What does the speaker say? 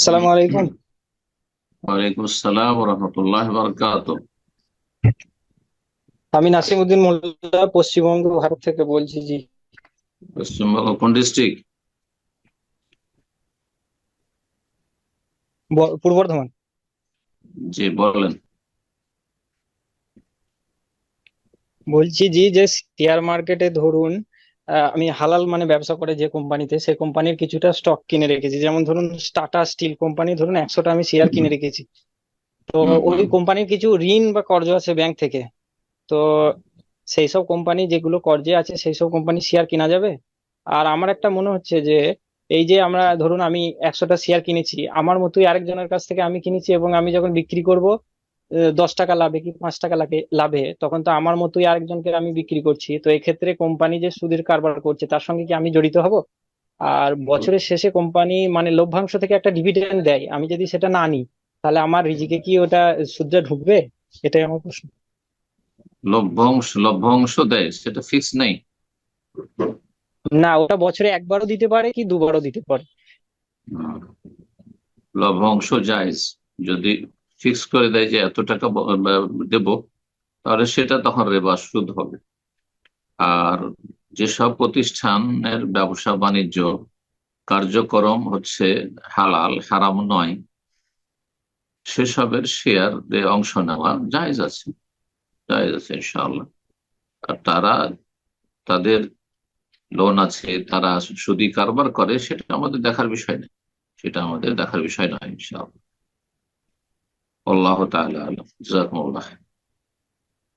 আসসালামু আলাইকুম। ওয়ালাইকুম আসসালাম রহমতুল্লাহ বরকাত আমি নাসিমউদ্দিন মোল্লা পশ্চিমবঙ্গ ভারত থেকে বলছি জি। পশ্চিমবঙ্গ কোন ডিস্ট্রিক্ট পূর্ব বর্ধমান। জি বলেন। বলছি জি যে শেয়ার মার্কেটে ধরুন আমি হালাল মানে ব্যবসা করে যে কোম্পানিতে সেই কোম্পানির কিছুটা স্টক কিনে রেখেছি। যেমন ধরুন টাটা স্টিল কোম্পানি ধরুন একশোটা আমি শেয়ার কিনে রেখেছি। তো ওই কোম্পানির কিছু ঋণ বা কর্জ আছে ব্যাংক থেকে। তো সেই সব কোম্পানি যেগুলো কর্জে আছে সেই সব কোম্পানি শেয়ার কেনা যাবে? আর আমার একটা মনে হচ্ছে যে এই যে আমরা ধরুন আমি একশোটা শেয়ার কিনেছি আমার মতোই আরেকজনের কাছ থেকে আমি কিনেছি এবং আমি যখন বিক্রি করব দশ টাকা লাভে কি পাঁচ টাকা লাভে লাভে? তখন তো আমার মতোই আরেকজনকে আমি বিক্রি করছি। তো এক্ষেত্রে কোম্পানি যে সুদের কারবার করছে তার সঙ্গে কি আমি জড়িত হব? আর বছরের শেষে কোম্পানি মানে লভ্যাংশ থেকে একটা ডিভিডেন্ড দেয়। আমি যদি সেটা না নিই তাহলে আমার রিজিকে কি ওটা সুদটা ঢুকবে? এটাই আমার প্রশ্ন। লভ্যাংশ লভ্যাংশ দেয় সেটা ফিক্স নেই? না ওটা বছরে একবারও দিতে পারে কি দুবারও দিতে পারে? লভ্যাংশ জায়েজ যদি ফিক্স করে দেয় যে এত টাকা দেব, তাহলে সেটা তখন রেবা সুদ হবে। আর যেসব প্রতিষ্ঠানের ব্যবসা বাণিজ্য কার্যক্রম হচ্ছে হালাল, হারাম নয়, সেসবের শেয়ার অংশ নেওয়া জায়েজ আছে জায়েজ আছে ইনশাআল্লাহ। আর তারা, তাদের লোন আছে, তারা সুদি কারবার করে, সেটা আমাদের দেখার বিষয় নেই সেটা আমাদের দেখার বিষয় নয় ইনশাআল্লাহ। والله تعالى أعلم. جزاكم الله خير.